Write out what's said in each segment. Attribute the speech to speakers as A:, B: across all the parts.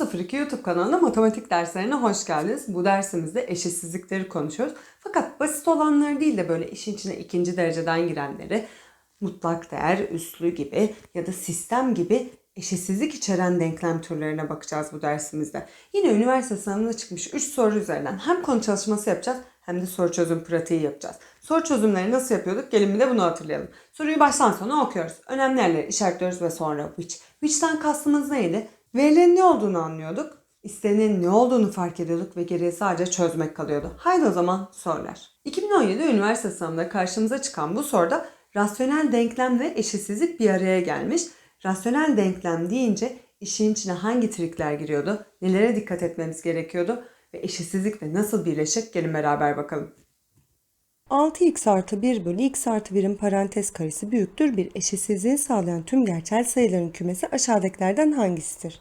A: 902 YouTube kanalına matematik derslerine hoş geldiniz. Bu dersimizde eşitsizlikleri konuşuyoruz. Fakat basit olanları değil de böyle işin içine ikinci dereceden girenleri, mutlak değer, üslü gibi ya da sistem gibi eşitsizlik içeren denklem türlerine bakacağız bu dersimizde. Yine üniversite sınavına çıkmış 3 soru üzerinden hem konu çalışması yapacağız hem de soru çözüm pratiği yapacağız. Soru çözümleri nasıl yapıyorduk? Gelin bir de bunu hatırlayalım. Soruyu baştan sona okuyoruz. Önemli yerleri işaretliyoruz ve sonra which. Which'ten kastımız neydi? Verilerin ne olduğunu anlıyorduk. İstenenin ne olduğunu fark ediyorduk ve geriye sadece çözmek kalıyordu. Haydi o zaman sorular. 2017 üniversite sınavında karşımıza çıkan bu soruda rasyonel denklem ve eşitsizlik bir araya gelmiş. Rasyonel denklem deyince işin içine hangi trikler giriyordu, nelere dikkat etmemiz gerekiyordu ve eşitsizlikle nasıl birleşik gelin beraber bakalım.
B: 6x artı 1 bölü x artı 1'in parantez karesi büyüktür bir eşitsizliği sağlayan tüm gerçel sayıların kümesi aşağıdakilerden hangisidir?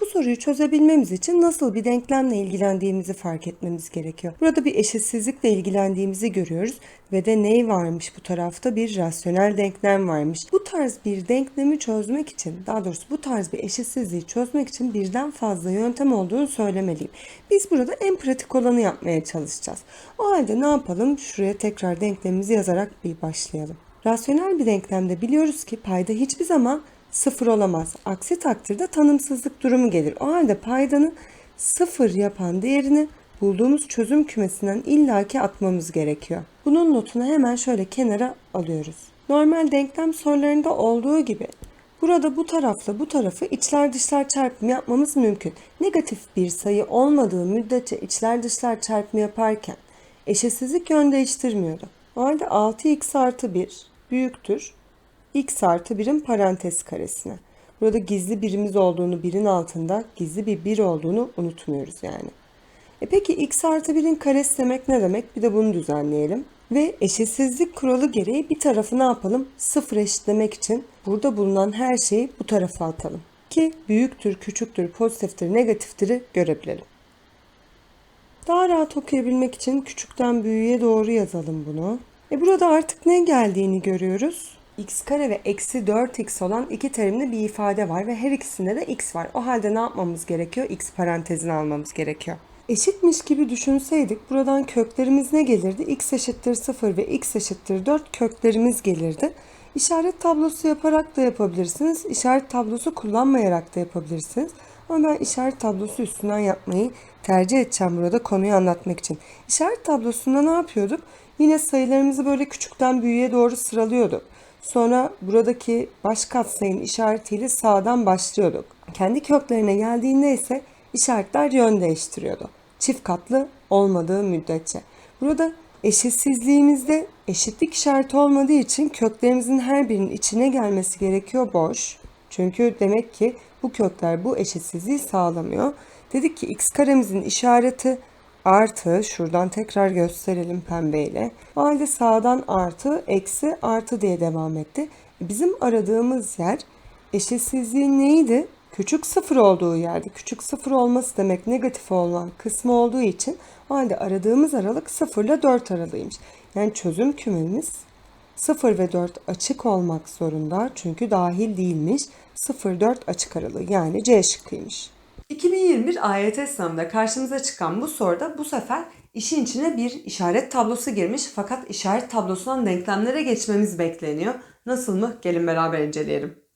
B: Bu soruyu çözebilmemiz için nasıl bir denklemle ilgilendiğimizi fark etmemiz gerekiyor. Burada bir eşitsizlikle ilgilendiğimizi görüyoruz ve de ney varmış bu tarafta bir rasyonel denklem varmış. Bu tarz bir denklemi çözmek için, daha doğrusu bu tarz bir eşitsizliği çözmek için birden fazla yöntem olduğunu söylemeliyim. Biz burada en pratik olanı yapmaya çalışacağız. O halde ne yapalım? Şuraya tekrar denklemimizi yazarak bir başlayalım. Rasyonel bir denklemde biliyoruz ki payda hiçbir zaman sıfır olamaz. Aksi takdirde tanımsızlık durumu gelir. O halde paydanı sıfır yapan değerini bulduğumuz çözüm kümesinden illaki atmamız gerekiyor. Bunun notunu hemen şöyle kenara alıyoruz. Normal denklem sorularında olduğu gibi burada bu tarafla bu tarafı içler dışlar çarpımı yapmamız mümkün. Negatif bir sayı olmadığı müddetçe içler dışlar çarpımı yaparken eşitsizlik yön değiştirmiyordu. O halde 6x artı 1 büyüktür x artı 1'in parantez karesine. Burada gizli birimiz olduğunu, birin altında gizli bir 1 olduğunu unutmuyoruz yani. E peki x artı 1'in karesi demek ne demek? Bir de bunu düzenleyelim. Ve eşitsizlik kuralı gereği bir tarafı ne yapalım? Sıfır eşitlemek için burada bulunan her şeyi bu tarafa atalım. Ki büyüktür, küçüktür, pozitiftir, negatiftir görebilelim. Daha rahat okuyabilmek için küçükten büyüğe doğru yazalım bunu. E burada artık ne geldiğini görüyoruz x kare ve eksi 4x olan iki terimli bir ifade var ve her ikisinde de x var. O halde ne yapmamız gerekiyor? x parantezini almamız gerekiyor. Eşitmiş gibi düşünseydik buradan köklerimiz ne gelirdi? x eşittir 0 ve x eşittir 4 köklerimiz gelirdi. İşaret tablosu yaparak da yapabilirsiniz. İşaret tablosu kullanmayarak da yapabilirsiniz. Ama ben işaret tablosu üstünden yapmayı tercih edeceğim burada konuyu anlatmak için. İşaret tablosunda ne yapıyorduk? Yine sayılarımızı böyle küçükten büyüğe doğru sıralıyorduk. Sonra buradaki baş katsayının işaretiyle sağdan başlıyorduk. Kendi köklerine geldiğinde ise işaretler yön değiştiriyordu. Çift katlı olmadığı müddetçe. Burada eşitsizliğimizde eşitlik işareti olmadığı için köklerimizin her birinin içine gelmesi gerekiyor boş. Çünkü demek ki bu kökler bu eşitsizliği sağlamıyor. Dedik ki x karemizin işareti artı şuradan tekrar gösterelim pembeyle. O halde sağdan artı eksi artı diye devam etti. Bizim aradığımız yer eşitsizliğin neydi? Küçük sıfır olduğu yerde. Küçük sıfır olması demek negatif olan kısmı olduğu için o halde aradığımız aralık 0 ile 4 aralığıymış. Yani çözüm kümemiz 0 ve 4 açık olmak zorunda çünkü dahil değilmiş. 0-4 açık aralığı yani C şıkkıymış.
A: 2021 AYT sınavında karşımıza çıkan bu soruda bu sefer işin içine bir işaret tablosu girmiş fakat işaret tablosundan denklemlere geçmemiz bekleniyor. Nasıl mı? Gelin beraber inceleyelim.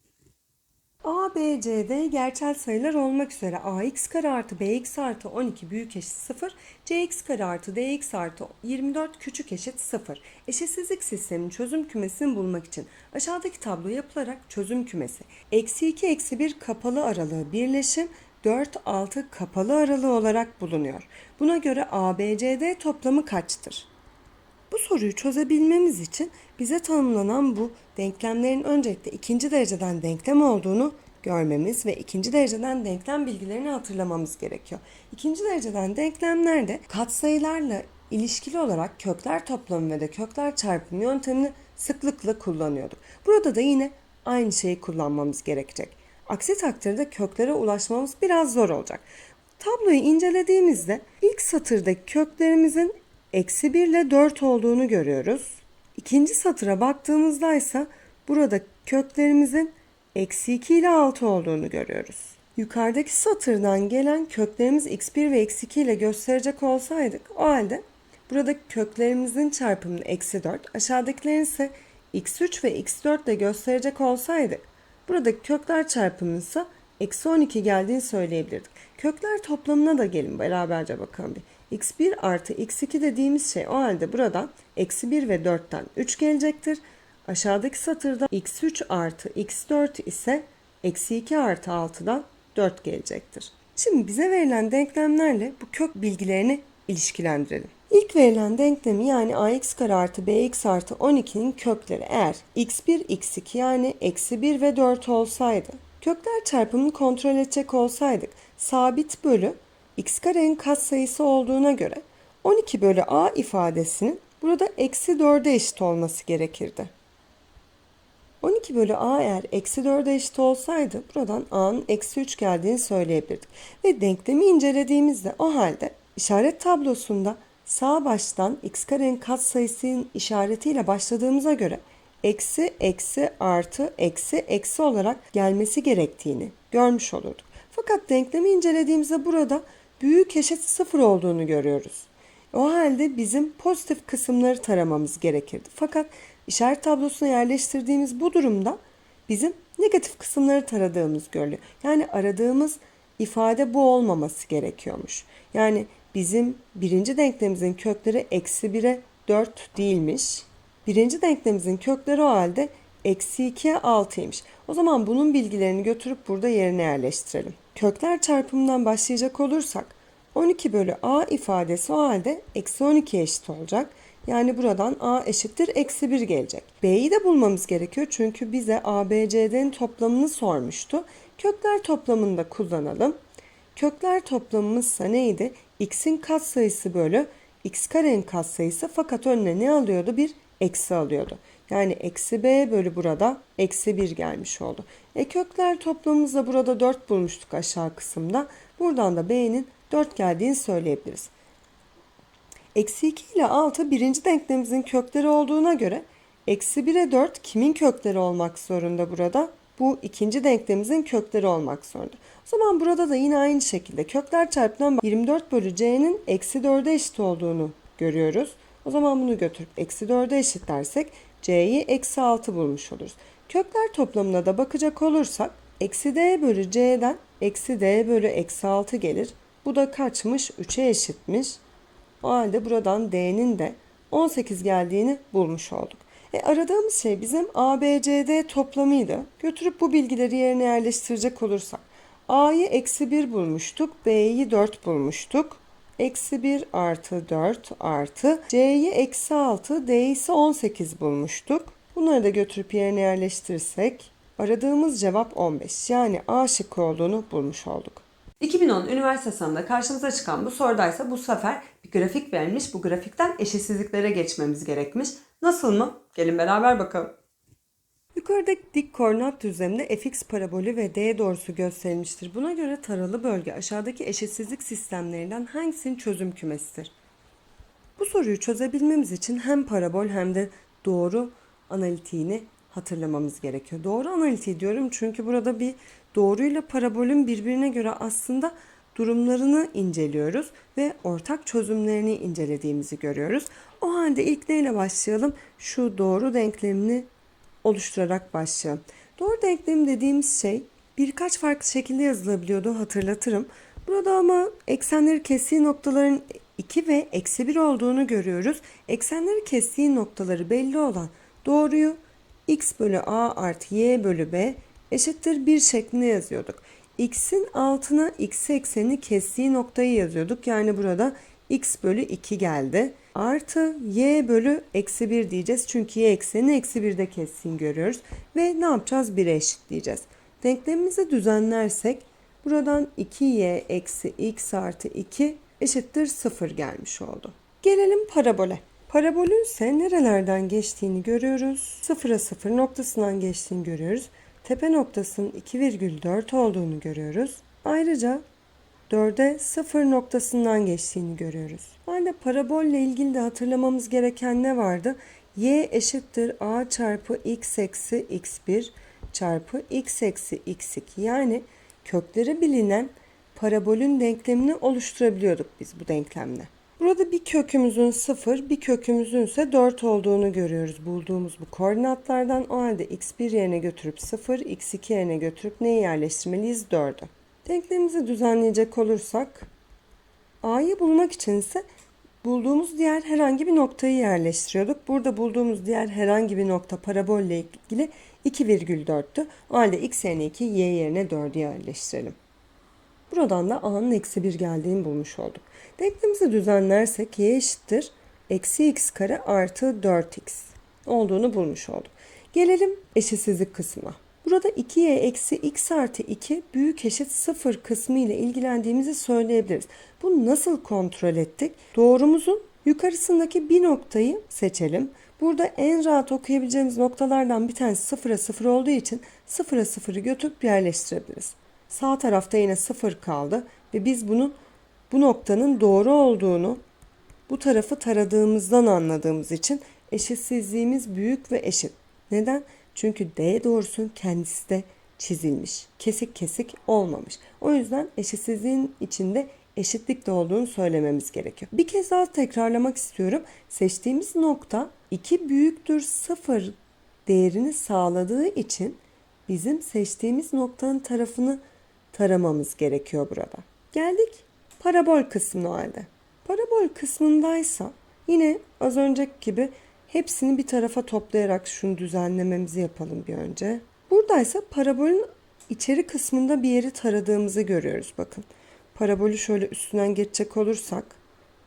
B: A, B, C, D gerçel sayılar olmak üzere ax kare artı bx artı 12 büyük eşit 0, cx kare artı dx artı 24 küçük eşit 0. Eşitsizlik sisteminin çözüm kümesini bulmak için aşağıdaki tablo yapılarak çözüm kümesi eksi 2 eksi 1 kapalı aralığı birleşim 4-6 kapalı aralığı olarak bulunuyor. Buna göre ABCD toplamı kaçtır? Bu soruyu çözebilmemiz için bize tanımlanan bu denklemlerin öncelikle ikinci dereceden denklem olduğunu görmemiz ve ikinci dereceden denklem bilgilerini hatırlamamız gerekiyor. İkinci dereceden denklemlerde katsayılarla ilişkili olarak kökler toplamı ve de kökler çarpımı yöntemini sıklıkla kullanıyorduk. Burada da yine aynı şeyi kullanmamız gerekecek. Aksi takdirde köklere ulaşmamız biraz zor olacak. Tabloyu incelediğimizde ilk satırdaki köklerimizin eksi 1 ile 4 olduğunu görüyoruz. İkinci satıra baktığımızda ise burada köklerimizin eksi 2 ile 6 olduğunu görüyoruz. Yukarıdaki satırdan gelen köklerimiz x1 ve x2 ile gösterecek olsaydık o halde buradaki köklerimizin çarpımını eksi 4 aşağıdakilerin ise x3 ve x4 ile gösterecek olsaydık buradaki kökler çarpımının ise eksi 12 geldiğini söyleyebilirdik. Kökler toplamına da gelin beraberce bakalım bir. x1 artı x2 dediğimiz şey o halde buradan eksi 1 ve 4'ten 3 gelecektir. Aşağıdaki satırda x3 artı x4 ise eksi 2 artı 6'dan 4 gelecektir. Şimdi bize verilen denklemlerle bu kök bilgilerini ilişkilendirelim. İlk verilen denklemi yani ax kare artı bx artı 12'nin kökleri eğer x1, x2 yani eksi 1 ve 4 olsaydı, kökler çarpımını kontrol edecek olsaydık, sabit bölü x karenin katsayısı olduğuna göre 12 bölü a ifadesinin burada eksi 4'e eşit olması gerekirdi. 12 bölü a eğer eksi 4'e eşit olsaydı buradan a'nın eksi 3 geldiğini söyleyebilirdik. Ve denklemi incelediğimizde o halde işaret tablosunda sağ baştan x karenin katsayısının işaretiyle başladığımıza göre eksi eksi artı eksi eksi olarak gelmesi gerektiğini görmüş olurduk. Fakat denklemi incelediğimizde burada büyük eşit sıfır olduğunu görüyoruz. O halde bizim pozitif kısımları taramamız gerekirdi. Fakat işaret tablosuna yerleştirdiğimiz bu durumda bizim negatif kısımları taradığımız görülüyor. Yani aradığımız ifade bu olmaması gerekiyormuş. Yani bizim birinci denklemimizin kökleri eksi 1'e 4 değilmiş. Birinci denklemimizin kökleri o halde eksi 2'ye 6'ymış. O zaman bunun bilgilerini götürüp burada yerine yerleştirelim. Kökler çarpımından başlayacak olursak 12 bölü a ifadesi o halde eksi 12 eşit olacak. Yani buradan a eşittir eksi 1 gelecek. b'yi de bulmamız gerekiyor çünkü bize a, toplamını sormuştu. Kökler toplamını da kullanalım. Kökler toplamımızsa neydi? x'in katsayısı bölü x karenin katsayısı fakat önüne ne alıyordu? Bir eksi alıyordu. Yani eksi b bölü burada eksi 1 gelmiş oldu. E kökler toplamımızda burada 4 bulmuştuk aşağı kısımda. Buradan da b'nin 4 geldiğini söyleyebiliriz. Eksi 2 ile 6 birinci denklemimizin kökleri olduğuna göre eksi 1'e 4 kimin kökleri olmak zorunda burada? Bu ikinci denklemimizin kökleri olmak zorunda. O zaman burada da yine aynı şekilde kökler çarpımından 24 bölü c'nin eksi 4'e eşit olduğunu görüyoruz. O zaman bunu götürüp eksi 4'e eşitlersek c'yi eksi 6 bulmuş oluruz. Kökler toplamına da bakacak olursak eksi d bölü c'den eksi d bölü eksi 6 gelir. Bu da kaçmış? 3'e eşitmiş. O halde buradan D'nin de 18 geldiğini bulmuş olduk. E aradığımız şey bizim ABCD toplamıydı. Götürüp bu bilgileri yerine yerleştirecek olursak. A'yı eksi 1 bulmuştuk. B'yi 4 bulmuştuk. Eksi 1 artı 4 artı C'yi eksi 6 D'yi ise 18 bulmuştuk. Bunları da götürüp yerine yerleştirirsek aradığımız cevap 15. Yani A şıkkı olduğunu bulmuş olduk.
A: 2010 üniversite sınavında karşımıza çıkan bu sorudaysa bu sefer bir grafik verilmiş. Bu grafikten eşitsizliklere geçmemiz gerekmiş. Nasıl mı? Gelin beraber bakalım.
B: Yukarıdaki dik koordinat düzleminde fx parabolü ve d doğrusu gösterilmiştir. Buna göre taralı bölge aşağıdaki eşitsizlik sistemlerinden hangisinin çözüm kümesidir? Bu soruyu çözebilmemiz için hem parabol hem de doğru analitiğini hatırlamamız gerekiyor. Doğru analitiği diyorum çünkü burada bir doğruyla parabolün birbirine göre aslında durumlarını inceliyoruz ve ortak çözümlerini incelediğimizi görüyoruz. O halde ilk neyle başlayalım? Şu doğru denklemini oluşturarak başlayalım. Doğru denklem dediğimiz şey birkaç farklı şekilde yazılabiliyordu hatırlatırım. Burada ama eksenleri kestiği noktaların 2 ve eksi 1 olduğunu görüyoruz. Eksenleri kestiği noktaları belli olan doğruyu x bölü a artı y bölü b eşittir 1 şeklinde yazıyorduk. X'in altına x eksenini kestiği noktayı yazıyorduk. Yani burada x bölü 2 geldi. Artı y bölü eksi 1 diyeceğiz. Çünkü y eksenini eksi 1'de kestiğini görüyoruz. Ve ne yapacağız? 1'e eşitleyeceğiz. Denklemimizi düzenlersek buradan 2y eksi x artı 2 eşittir 0 gelmiş oldu. Gelelim parabole. Parabolün ise nerelerden geçtiğini görüyoruz. 0'a 0 noktasından geçtiğini görüyoruz. Tepe noktasının 2,4 olduğunu görüyoruz. Ayrıca 4'e 0 noktasından geçtiğini görüyoruz. Halde parabolle ilgili de hatırlamamız gereken ne vardı? y eşittir a çarpı x eksi x1 çarpı x eksi x2 yani kökleri bilinen parabolün denklemini oluşturabiliyorduk biz bu denklemle. Burada bir kökümüzün 0, bir kökümüzün ise 4 olduğunu görüyoruz bulduğumuz bu koordinatlardan. O halde x1 yerine götürüp 0, x2 yerine götürüp neyi yerleştirmeliyiz? 4'ü. Denklemimizi düzenleyecek olursak a'yı bulmak için ise bulduğumuz diğer herhangi bir noktayı yerleştiriyorduk. Burada bulduğumuz diğer herhangi bir nokta parabolle ilgili 2,4'tü. O halde x yerine 2, y yerine 4'ü yerleştirelim. Buradan da a'nın eksi 1 geldiğini bulmuş olduk. Denklemizi düzenlersek y eşittir eksi x kare artı 4x olduğunu bulmuş olduk. Gelelim eşitsizlik kısmına. Burada 2y eksi x artı 2 büyük eşit 0 kısmı ile ilgilendiğimizi söyleyebiliriz. Bunu nasıl kontrol ettik? Doğrumuzun yukarısındaki bir noktayı seçelim. Burada en rahat okuyabileceğimiz noktalardan bir tanesi sıfıra sıfır olduğu için sıfıra sıfırı götürüp yerleştirebiliriz. Sağ tarafta yine sıfır kaldı ve biz bunun bu noktanın doğru olduğunu bu tarafı taradığımızdan anladığımız için eşitsizliğimiz büyük ve eşit. Neden? Çünkü D doğrusunun kendisi de çizilmiş. Kesik kesik olmamış. O yüzden eşitsizliğin içinde eşitlik de olduğunu söylememiz gerekiyor. Bir kez daha tekrarlamak istiyorum. Seçtiğimiz nokta 2 büyüktür 0 değerini sağladığı için bizim seçtiğimiz noktanın tarafını taramamız gerekiyor burada. Geldik parabol kısmına o halde. Parabol kısmındaysa yine az önceki gibi hepsini bir tarafa toplayarak şunu düzenlememizi yapalım bir önce. Buradaysa parabolün içeri kısmında bir yeri taradığımızı görüyoruz bakın. Parabolü şöyle üstünden geçecek olursak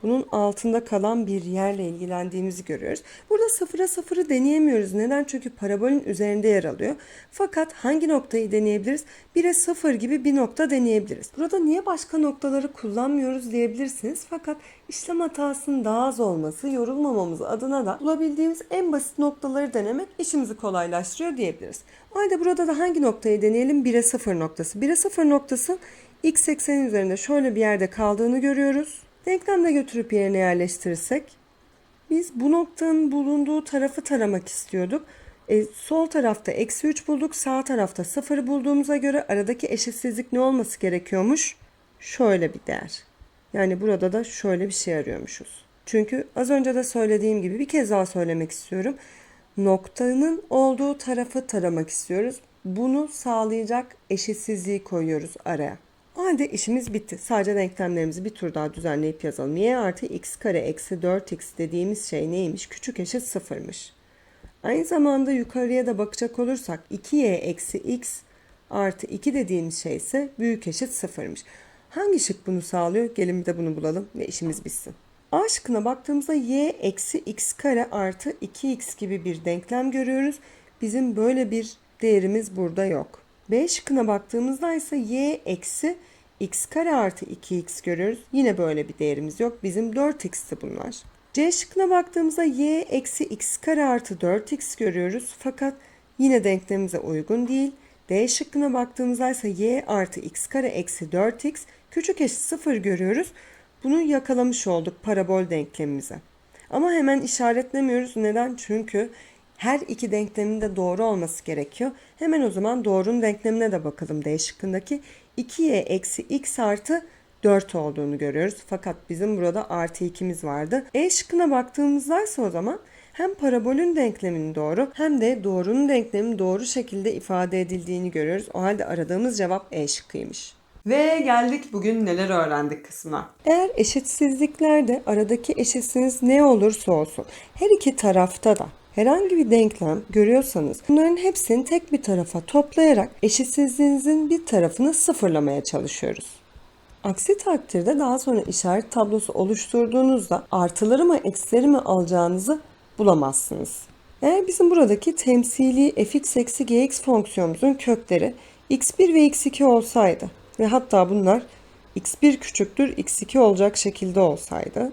B: bunun altında kalan bir yerle ilgilendiğimizi görüyoruz. Burada sıfıra sıfırı deneyemiyoruz. Neden? Çünkü parabolün üzerinde yer alıyor. Fakat hangi noktayı deneyebiliriz? 1'e 0 gibi bir nokta deneyebiliriz. Burada niye başka noktaları kullanmıyoruz diyebilirsiniz. Fakat işlem hatasının daha az olması, yorulmamamız adına da bulabildiğimiz en basit noktaları denemek işimizi kolaylaştırıyor diyebiliriz. O halde burada da hangi noktayı deneyelim? 1'e 0 noktası. 1'e 0 noktası x eksenin üzerinde şöyle bir yerde kaldığını görüyoruz. Denklemde götürüp yerine yerleştirirsek biz bu noktanın bulunduğu tarafı taramak istiyorduk. E, sol tarafta eksi 3 bulduk. Sağ tarafta 0 bulduğumuza göre aradaki eşitsizlik ne olması gerekiyormuş? Şöyle bir değer. Yani burada da şöyle bir şey arıyormuşuz. Çünkü az önce de söylediğim gibi bir kez daha söylemek istiyorum. Noktanın olduğu tarafı taramak istiyoruz. Bunu sağlayacak eşitsizliği koyuyoruz araya. O halde işimiz bitti. Sadece denklemlerimizi bir tur daha düzenleyip yazalım. y artı x kare eksi 4x dediğimiz şey neymiş? Küçük eşit sıfırmış. Aynı zamanda yukarıya da bakacak olursak 2y eksi x artı 2 dediğimiz şey ise büyük eşit sıfırmış. Hangi şık bunu sağlıyor? Gelin bir de bunu bulalım ve işimiz bitsin. A şıkkına baktığımızda y eksi x kare artı 2x gibi bir denklem görüyoruz. Bizim böyle bir değerimiz burada yok. B şıkkına baktığımızda ise y eksi x kare artı 2x görüyoruz. Yine böyle bir değerimiz yok. Bizim 4x'ti bunlar. C şıkkına baktığımızda y eksi x kare artı 4x görüyoruz. Fakat yine denklemimize uygun değil. D şıkkına baktığımızda ise y artı x kare eksi 4x küçük eşit 0 görüyoruz. Bunu yakalamış olduk parabol denklemimize. Ama hemen işaretlemiyoruz. Neden? Çünkü her iki denklemin de doğru olması gerekiyor. Hemen o zaman doğrunun denklemine de bakalım D şıkkındaki. 2y eksi x artı 4 olduğunu görüyoruz. Fakat bizim burada artı 2'miz vardı. E şıkkına baktığımızda ise o zaman hem parabolün denkleminin doğru hem de doğrunun denkleminin doğru şekilde ifade edildiğini görüyoruz. O halde aradığımız cevap E şıkkıymış.
A: Ve geldik bugün neler öğrendik kısmına.
B: Eğer eşitsizliklerde aradaki eşitsiniz ne olursa olsun her iki tarafta da herhangi bir denklem görüyorsanız bunların hepsini tek bir tarafa toplayarak eşitsizliğinizin bir tarafını sıfırlamaya çalışıyoruz. Aksi takdirde daha sonra işaret tablosu oluşturduğunuzda artıları mı eksileri mi alacağınızı bulamazsınız. Eğer bizim buradaki temsili fx eksi gx fonksiyonumuzun kökleri x1 ve x2 olsaydı ve hatta bunlar x1 küçüktür x2 olacak şekilde olsaydı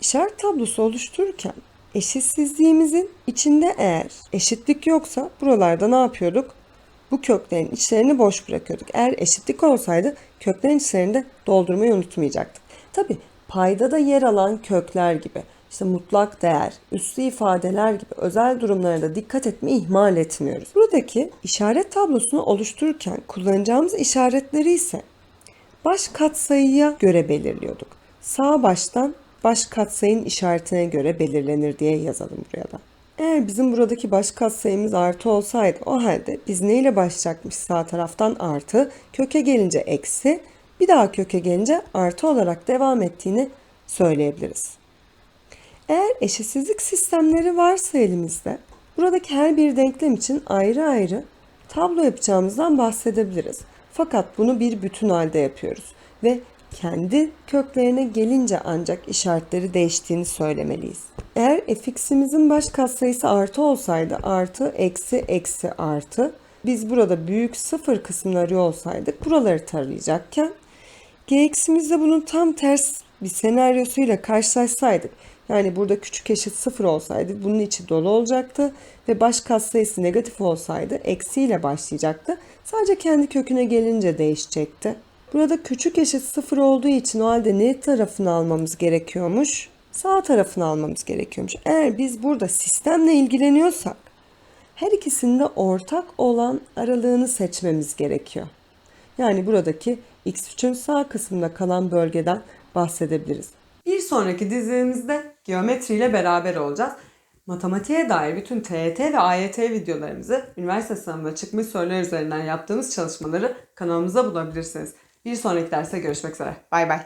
B: işaret tablosu oluştururken eşitsizliğimizin içinde eğer eşitlik yoksa buralarda ne yapıyorduk? Bu köklerin içlerini boş bırakıyorduk. Eğer eşitlik olsaydı köklerin içlerini de doldurmayı unutmayacaktık. Tabi payda da yer alan kökler gibi işte mutlak değer, üslü ifadeler gibi özel durumlara da dikkat etmeyi ihmal etmiyoruz. Buradaki işaret tablosunu oluştururken kullanacağımız işaretleri ise baş katsayıya göre belirliyorduk. Sağ baştan baş katsayının işaretine göre belirlenir diye yazalım buraya da. Eğer bizim buradaki baş katsayımız artı olsaydı o halde biz neyle başlayacakmış sağ taraftan artı, köke gelince eksi, bir daha köke gelince artı olarak devam ettiğini söyleyebiliriz. Eğer eşitsizlik sistemleri varsa elimizde, buradaki her bir denklem için ayrı ayrı tablo yapacağımızdan bahsedebiliriz. Fakat bunu bir bütün halde yapıyoruz ve kendi köklerine gelince ancak işaretleri değiştiğini söylemeliyiz. Eğer fx'imizin baş katsayısı artı olsaydı artı, eksi, eksi, artı biz burada büyük sıfır kısmını arıyor olsaydık buraları tarayacakken gx'imizde bunun tam ters bir senaryosuyla karşılaşsaydık yani burada küçük eşit sıfır olsaydı bunun içi dolu olacaktı ve baş katsayısı negatif olsaydı eksiyle başlayacaktı. Sadece kendi köküne gelince değişecekti. Burada küçük eşit sıfır olduğu için o halde ne tarafını almamız gerekiyormuş? Sağ tarafını almamız gerekiyormuş. Eğer biz burada sistemle ilgileniyorsak her ikisinde ortak olan aralığını seçmemiz gerekiyor. Yani buradaki x3'ün sağ kısmında kalan bölgeden bahsedebiliriz.
A: Bir sonraki dizimizde geometri ile beraber olacağız. Matematiğe dair bütün TYT ve AYT videolarımızı üniversite sınavında çıkmış sorular üzerinden yaptığımız çalışmaları kanalımızda bulabilirsiniz. Bir sonraki derste görüşmek üzere. Bay bay.